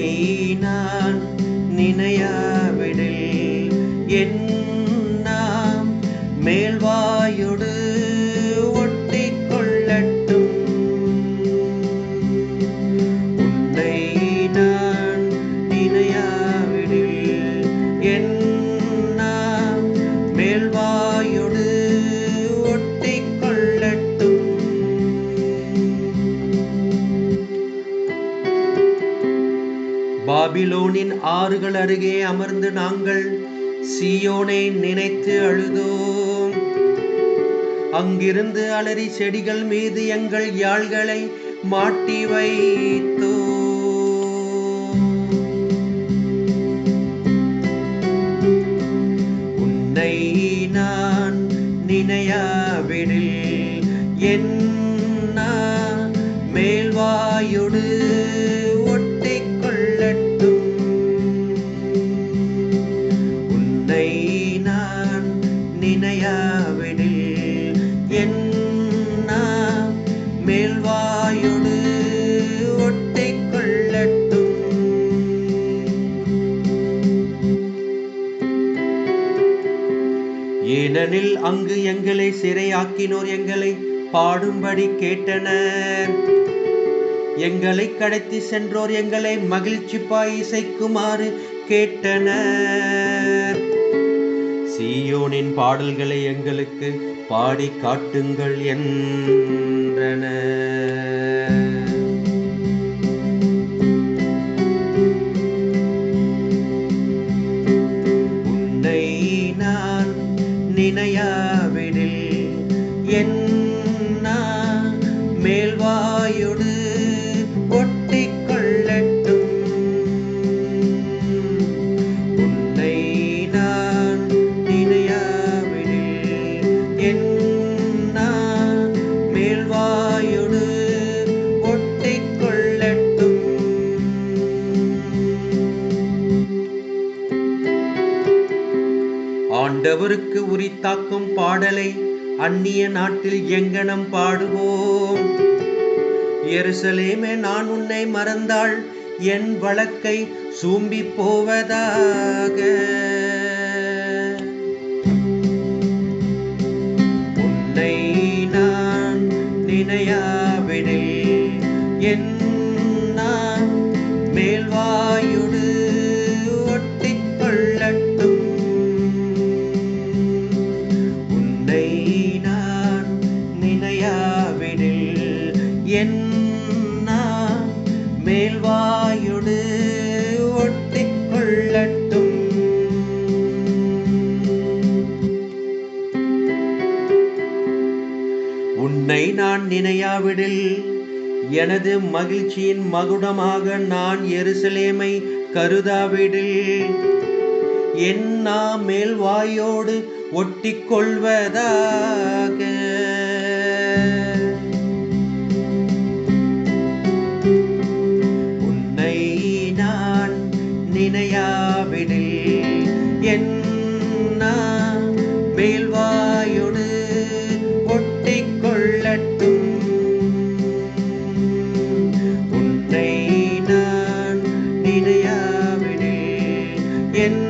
உன்னை நான் பாபிலோனின் ஆறுகள் அருகே அமர்ந்து நாங்கள் சியோனை நினைத்து அழுதோம். அங்கிருந்து அலறி செடிகள் மீது எங்கள் யாழ்களை மாட்டி வைத்தோம். உன்னை நான் நினையாவிடில் என் நினையாவிடில் என் மேல்வாயுடு ஒட்டிக் கொள்ளட்டும் ஏனெனில் அங்கு எங்களை சிறையாக்கினோர் எங்களை பாடும்படி கேட்டனர். எங்களை கடத்தி சென்றோர் எங்களை மகிழ்ச்சி பாய் இசைக்குமாறு கேட்டனர். சீயோனின் பாடல்களை எங்களுக்கு பாடி காட்டுங்கள் என்றன. உன்னை நான் நினையாவிடில் என் ஆண்டவருக்கு உரித்தாக்கும் பாடலை அந்நிய நாட்டில் எங்கனம் பாடுவோம். எருசலேமே நான் உன்னை மறந்தாள் என் வழக்கை சூம்பி போவதாக. உன்னை நான் நினையாவிடில் என் நான் மேல்வா மேல்வாயோடு ஒட்டிக் கொள்ளட்டும். உன்னை நான் நினையாவிடில் எனது மகிழ்ச்சியின் மகுடமாக நான் எருசலேமை கருதாவிடில் என் நாம் மேல்வாயோடு ஒட்டிக்கொள்வதாக நினையாவிடில் என்ன மேல்வாயுடு மேல்வாயோடு கொள்ளட்டும் உன்னை நான் நினையாவிடில் என்